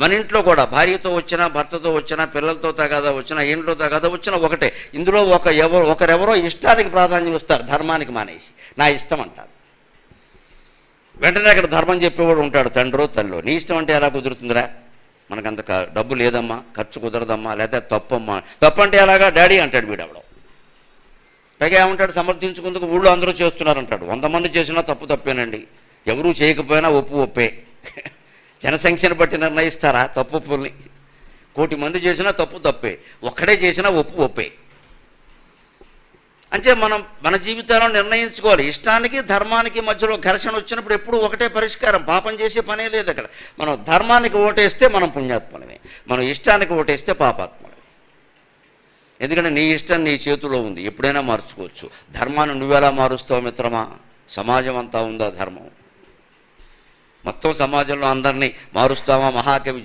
మన ఇంట్లో కూడా భార్యతో వచ్చినా భర్తతో వచ్చినా పిల్లలతో తగదా వచ్చినా ఇంట్లో తగదా వచ్చినా ఒకటే. ఇందులో ఒక ఎవరు ఒకరెవరో ఇష్టానికి ప్రాధాన్యం ఇస్తారు ధర్మానికి మానేసి. నా ఇష్టం అంటారు. వెంటనే అక్కడ ధర్మం చెప్పేవాడు ఉంటాడు తండ్రో తల్లో నీ ఇష్టం అంటే ఎలా కుదురుతుందిరా? మనకంత డబ్బు లేదమ్మా ఖర్చు కుదరదమ్మా లేకపోతే తప్పమ్మా. తప్పు అంటే ఎలాగా? డాడీ అంటాడు వీడవడం. పైగా ఏమంటాడు? సమర్థించుకుందుకు ఊళ్ళో అందరూ చేస్తున్నారంటాడు. వంద మంది చేసినా తప్పు తప్పేనండి. ఎవరూ చేయకపోయినా ఒప్పు ఒప్పే. జనసంఖ్యను బట్టి నిర్ణయిస్తారా? తప్పు ఒప్పుల్ని కోటి మంది చేసినా తప్పు తప్పే. ఒక్కడే చేసినా ఒప్పు ఒప్పే. అంటే మనం మన జీవితాలను నిర్ణయించుకోవాలి. ఇష్టానికి ధర్మానికి మధ్యలో ఘర్షణ వచ్చినప్పుడు ఎప్పుడు ఒకటే పరిష్కారం. పాపం చేసే పనే లేదు అక్కడ. మనం ధర్మానికి ఓటేస్తే మనం పుణ్యాత్మలమే. మనం ఇష్టానికి ఓటేస్తే పాపాత్మలమే. ఎందుకంటే నీ ఇష్టం నీ చేతిలో ఉంది. ఎప్పుడైనా మార్చుకోవచ్చు. ధర్మాన్ని నువ్వెలా మారుస్తావు మిత్రమా? సమాజం అంతా ఉందా ధర్మం? మొత్తం సమాజంలో అందరినీ మారుస్తామా మహాకవి